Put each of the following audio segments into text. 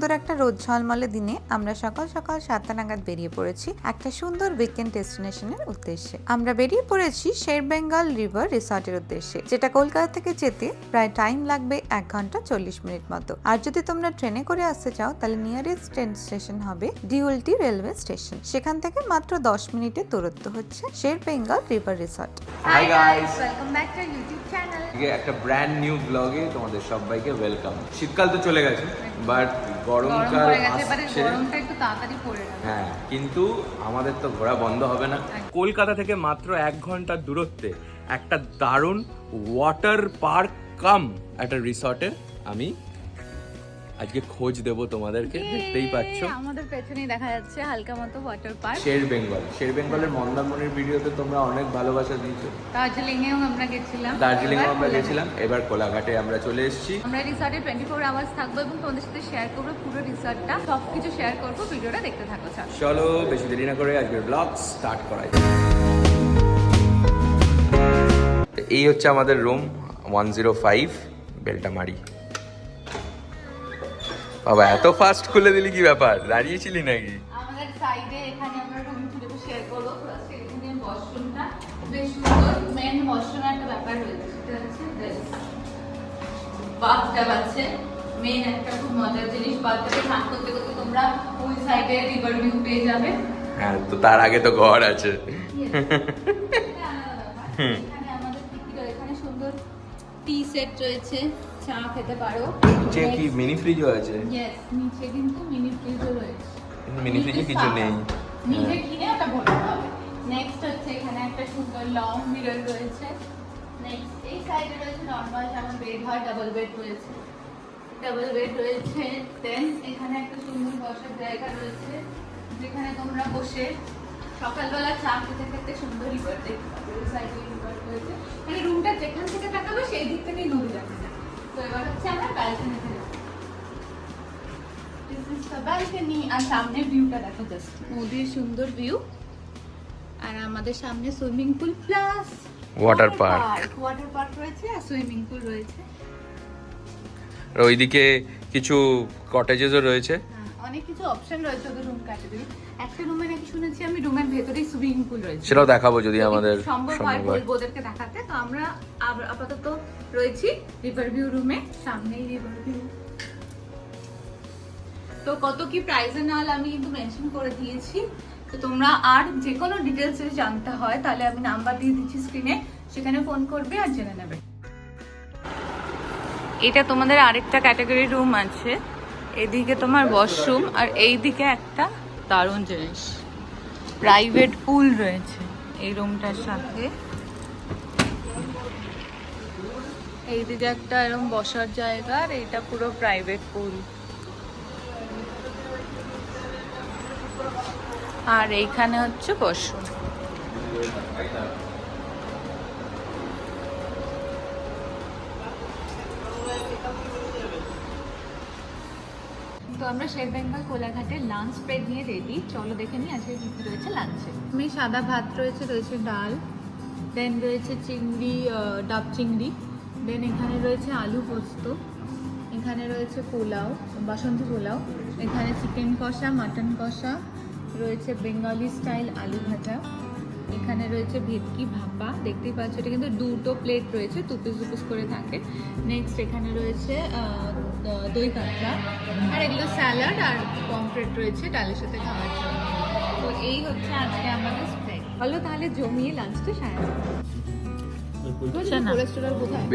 সুন্দর একটা রোদ ঝলমলে দিনে আমরা সকাল সকাল সাতটা নাগাদ বেরিয়ে পড়েছি একটা সুন্দর উইকেন্ড ডেস্টিনেশনের উদ্দেশ্যে। আমরা বেরিয়ে পড়েছি শের বেঙ্গল রিভার রিসর্টের উদ্দেশ্যে যেটা কলকাতা থেকে যেতে প্রায় টাইম লাগবে এক ঘণ্টা চল্লিশ মিনিট মতো। আর যদি তোমরা ট্রেনে করে আসতে চাও তাহলে নিয়ারেস্ট ট্রেন স্টেশন হবে ডিউলটি রেলওয়ে স্টেশন সেখান থেকে মাত্র দশ মিনিটের দূরত্ব হচ্ছে Sher Bengal river resort hi guys welcome back to YouTube channel একটা ব্র্যান্ড নিউ ব্লগে তোমাদের সবাইকে ওয়েলকাম শীতকাল তো চলে গেছে বাট গরমকাল আসছে। গরমটা একটু তাড়াতাড়ি পড়ে গেল। হ্যাঁ কিন্তু আমাদের তো ঘোরা বন্ধ হবে না। কলকাতা থেকে মাত্র এক ঘণ্টার দূরত্বে একটা দারুণ ওয়াটার পার্ক কাম একটা রিসর্টের আমি আজকে খোঁজ দেব তোমাদেরকে দেখতেই পাচ্ছ। আমাদের পেছনেই দেখা যাচ্ছে হালকা মতো ওয়াটার পার্ক শের বেঙ্গল। শের বেঙ্গলের মন্দারমণির ভিডিওতে তোমরা অনেক ভালোবাসা দিয়েছ। দার্জিলিং এও আমরা গেছিলাম। দার্জিলিং এবার আমরা গেছিলাম। এবার কোলাঘাটে আমরা চলে এসেছি। আমরা রিসর্টে টোয়েন্টি ফোর আওয়ার্স থাকব এবং তোমাদের সাথে শেয়ার করব পুরো রিসর্টটা সবকিছু শেয়ার করব ভিডিওটা দেখতে থাকো চল। চলো বেশি দেরি না করে আজকের ব্লগ স্টার্ট করা যাক। এই হচ্ছে আমাদের রুম ওয়ান জিরো ফাইভ বেলটা মারি বাবা এত ফাস্ট খুলে দিলি কি ব্যাপার? দাঁড়িয়েছিলি নাকি? আমাদের সাইডে এখানে আমরা রুম শেয়ার করব। এখানে ওয়াশরুমটা বেশ সুন্দর। মেন ওয়াশরুম একটা ব্যাপার রয়েছে সেটা হচ্ছে বাথটাব আছে মেন একটা খুব মজার জিনিস বাথটাবে স্নান করতে করতে তোমরা ওই সাইডে রিভার ভিউ পেয়ে যাবে। হ্যাঁ তো তার আগে তো ঘর আছে। এখানে আমাদের কি এখানে সুন্দর টি সেট রয়েছে। চা খেতে পারো। নিচে কি মিনি ফ্রিজও আছে? ইয়েস নিচে কিন্তু মিনি ফ্রিজও রয়েছে। মিনি ফ্রিজে কিছু নেই। নিজে হ্যাঁ। কিনে ওটা ভরতে হবে। নেক্সট হচ্ছে এখানে একটা সুন্দর লং মিরর রয়েছে। নেক্সট এই সাইডে রয়েছে নর্মাল যেমন বেড হয় ডাবল বেড রয়েছে। ডাবল বেড রয়েছে দেন এখানে একটা সুন্দর বসার জায়গা রয়েছে যেখানে তোমরা বসে সকালবেলা চা খেতে খেতে সুন্দর রিভার দেখতে পাবে। সাইডে রিভার রয়েছে মানে রুমটা যেখান থেকে তাকাবে সেই দিক থেকেই নদী দেখা যায় তো এবার হচ্ছে আমরা ব্যালকনিতে যাব This is the আর সামনে ভিউটা দেখো জাস্ট নদীর সুন্দর ভিউ আর আমাদের সামনে swimming pool plus water park water park রয়েছে আর সুইমিং পুল রয়েছে আর ওইদিকে কিছু কটেজেসও রয়েছে হ্যাঁ, অনেক কিছু অপশন রয়েছে ওদের রুম ক্যাটাগরি একটা রুমে নাকি শুনেছি আমি রুমের ভেতরেই সুইমিং পুল রয়েছে। সেটাও দেখাবো যদি আমাদের সম্ভব হয় বলব ওদেরকে দেখাতে। তো আমরা আপাতত রয়েছি রিভার ভিউ রুমে সামনেই রিভার ভিউ তো কত কি প্রাইসে নাল আমি কিন্তু মেনশন করে দিয়েছি। তো তোমরা আর যে কোনো ডিটেলস যদি জানতে হয় তাহলে আমি নাম্বার দিয়ে দিচ্ছি স্ক্রিনে সেখানে ফোন করবে আর জেনে নেবে। এটা তোমাদের আরেকটা ক্যাটাগরি রুম আছে। এদিকে তোমার ওয়াশরুম আর এইদিকে একটা দারুণ জিনিস। প্রাইভেট পুল রয়েছে এই রুমটার সাথে। এইদিকে একটা এরকম বসার জায়গা আর এইটা পুরো প্রাইভেট পুল আর এইখানে হচ্ছে ওয়াশরুম তো আমরা শের বেঙ্গল কোলাঘাটে লাঞ্চ প্লেট নিয়ে রেডি চলো দেখে নিই আজকে কী কী রয়েছে লাঞ্চে আমি সাদা ভাত রয়েছে রয়েছে ডাল দেন রয়েছে চিংড়ি ডাব চিংড়ি দেন এখানে রয়েছে আলু পোস্ত, এখানে রয়েছে পোলাও, বাসন্তী পোলাও, এখানে চিকেন কষা মাটন কষা, রয়েছে বেঙ্গলি স্টাইল আলু ভাজা। এখানে রয়েছে ভেটকি ভাপা দেখতেই পাচ্ছ এটা কিন্তু দুটো প্লেট রয়েছে দু পিস করে থাকে। নেক্সট এখানে রয়েছে আহ, দই কাতলা। আর এগুলো স্যালাড আর পমফ্রেট রয়েছে ডালের সাথে খাওয়ার জন্য। তো এই হচ্ছে আজকে আমাদের স্প্রেড হলো তাহলে জমিয়ে লাঞ্চটা সারা কোথায়?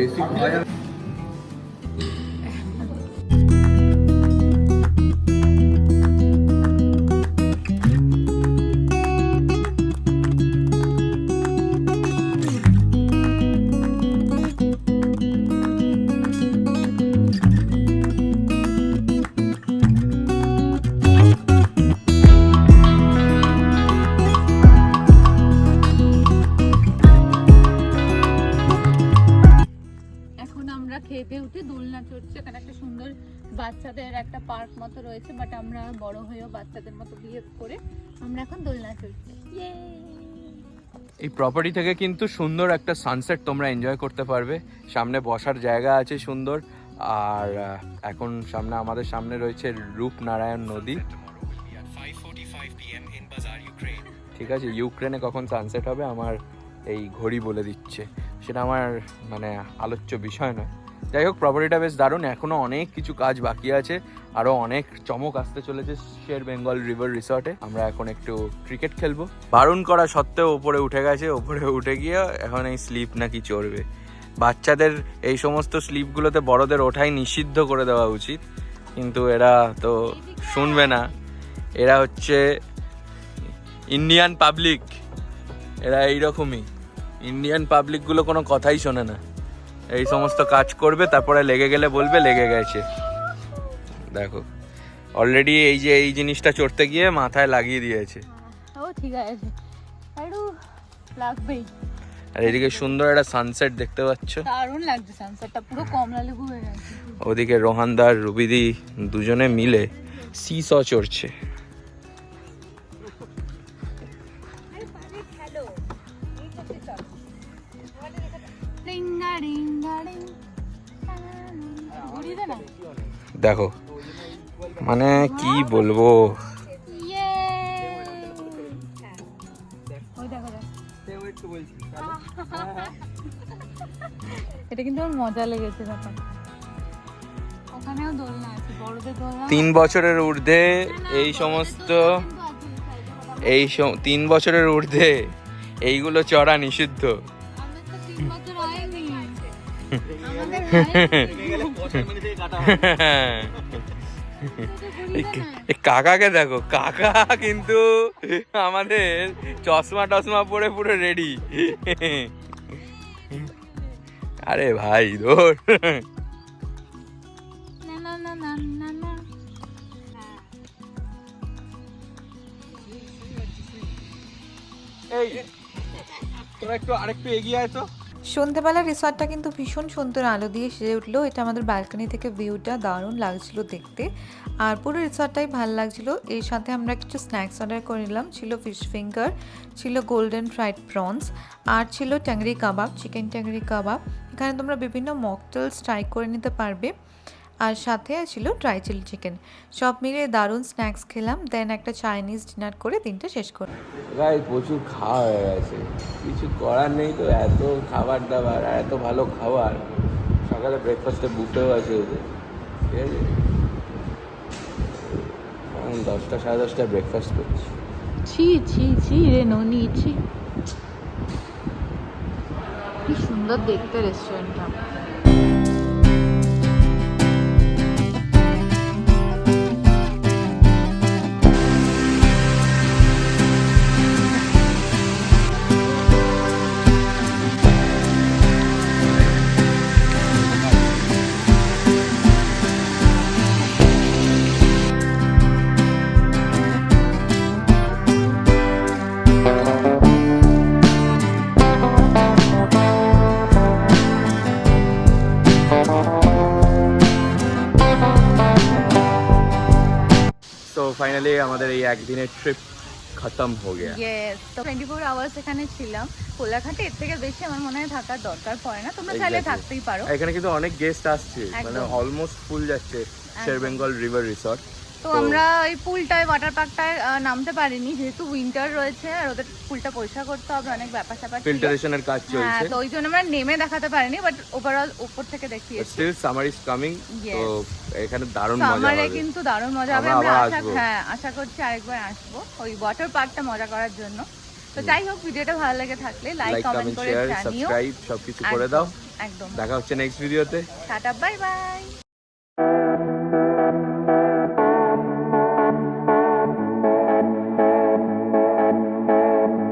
একটা পার্ক মতো রয়েছে বাট আমরা বড় হয়েও বাচ্চাদের মতো বিহেভ করে আমরা এখন দোলনা চড়ছি এই প্রপার্টি থেকে কিন্তু সুন্দর একটা সানসেট তোমরা এনজয় করতে পারবে। সামনে বসার জায়গা আছে সুন্দর, আর এখন সামনে আমাদের সামনে রয়েছে রূপনারায়ণ নদী। ঠিক আছে, ইউক্রেনে কখন সানসেট হবে আমার এই ঘড়ি বলে দিচ্ছে। সেটা আমার মানে আলোচ্য বিষয় নয়। যাই হোক প্রপার্টিটা বেশ দারুণ। এখনও অনেক কিছু কাজ বাকি আছে। আরও অনেক চমক আসতে চলেছে শের বেঙ্গল রিভার রিসর্টে আমরা এখন একটু ক্রিকেট খেলব। বারণ করা সত্ত্বেও ওপরে উঠে গেছে। ওপরে উঠে গিয়ে এখন এই স্লিপ নাকি চড়বে। বাচ্চাদের এই সমস্ত স্লিপগুলোতে বড়দের ওঠাই নিষিদ্ধ করে দেওয়া উচিত। কিন্তু এরা তো শুনবে না। এরা হচ্ছে ইন্ডিয়ান পাবলিক এরা এইরকমই। ইন্ডিয়ান পাবলিকগুলো কোনো কথাই শোনে না। এই সমস্ত কাজ করবে তারপরে লেগে গেলে বলবে লেগে গেছে। দেখো অলরেডি এই যে এই জিনিসটা চড়তে গিয়ে মাথায় লাগিয়ে দিয়েছে। ও ঠিক আছে। একটু লাগবেই। আর এদিকে সুন্দর একটা সানসেট দেখতে পাচ্ছ। দারুণ লাগছে সানসেটটা পুরো কমলা লেবু হয়ে গেছে। ওদিকে রোহানদার রুবিদি দুজনে মিলে সি স চড়ছে। দেখো মানে কি বলব? এটা কিন্তু আমার মজা লেগেছে ব্যাপার তিন বছরের ঊর্ধ্বে এই সমস্ত এই তিন বছরের ঊর্ধ্বে এইগুলো চড়া নিষিদ্ধ। কাকাকে দেখো কাকা কিন্তু আমাদের চশমা টশমা পরে পুরো রেডি আরে ভাই ধর। না না না না না না। এই তোরা একটু আরেকটু এগিয়ে আয় তো। সন্ধেবেলা রিসর্টটা কিন্তু ভীষণ সুন্দর আলো দিয়ে সেজে উঠল। এটা আমাদের ব্যালকনি থেকে ভিউটা দারুণ লাগছিল দেখতে। আর পুরো রিসর্টটাই ভালো লাগছিল। এর সাথে আমরা কিছু স্ন্যাক্স অর্ডার করে নিলাম। ছিল ফিশ ফিঙ্গার ছিল গোল্ডেন ফ্রাইড প্রনস আর ছিল ট্যাংরি কাবাব চিকেন ট্যাংরি কাবাব এখানে তোমরা বিভিন্ন মকটেলস ট্রাই করে নিতে পারবে। আর সাথে ছিল ড্রাই চিলি চিকেন সব মিলিয়ে দারুণ স্ন্যাক্স খেলাম দেন একটা চাইনিজ ডিনার করে দিনটা শেষ করলাম গাই প্রচুর খাওয়া হয়ে গেছে। কিছু করার নেই তো এত খাবার দাবার আর এত ভালো খাবার। সকালে ব্রেকফাস্টে বুফেও আছে ওদের। ঠিক আছে? দশটা সাড়ে দশটায় ব্রেকফাস্ট করছি। ছি ছি ছি রে ননি ছি। কি সুন্দর দেখতে রেস্টুরেন্টটা ফাইনালি আমাদের এই একদিনের ট্রিপ খতম হয়ে গেল ইয়েস তো টোয়েন্টি ফোর আওয়ার্স এখানে ছিলাম। কোলাঘাটে এর থেকে বেশি আমার মনে হয় থাকার দরকার পড়ে না। তোমরা চাইলে থাকতেই পারো। এখানে কিন্তু অনেক গেস্ট আসছে। মানে অলমোস্ট ফুল যাচ্ছে। শের বেঙ্গল রিভার রিসর্ট তো আমরা এই পুলটায় ওয়াটার পার্কটায় নামতে পারিনি। যেহেতু উইন্টার রয়েছে আর ওদের পুলটা পরিষ্কার করতে হবে অনেক ব্যাপার স্যাপার ফিল্টারেশনের কাজ চলছে। হ্যাঁ তো ওই জন্য আমরা নেমে দেখাতে পারিনি বাট ওভারঅল উপর থেকে দেখিয়েছি। স্টিল সামার ইজ কামিং তো এখানে দারুণ মজা সামারে হবে। কিন্তু দারুণ মজা হবে। আমরা আশা। হ্যাঁ আশা করছি আরেকবার আসব ওই ওয়াটার পার্কটা মজা করার জন্য। তো যাই হোক ভিডিওটা ভালো লেগে থাকলে লাইক কমেন্ট করে জানিও। সাবস্ক্রাইব সবকিছু করে দাও। একদম দেখা হচ্ছে নেক্সট ভিডিওতে টাটা বাই বাই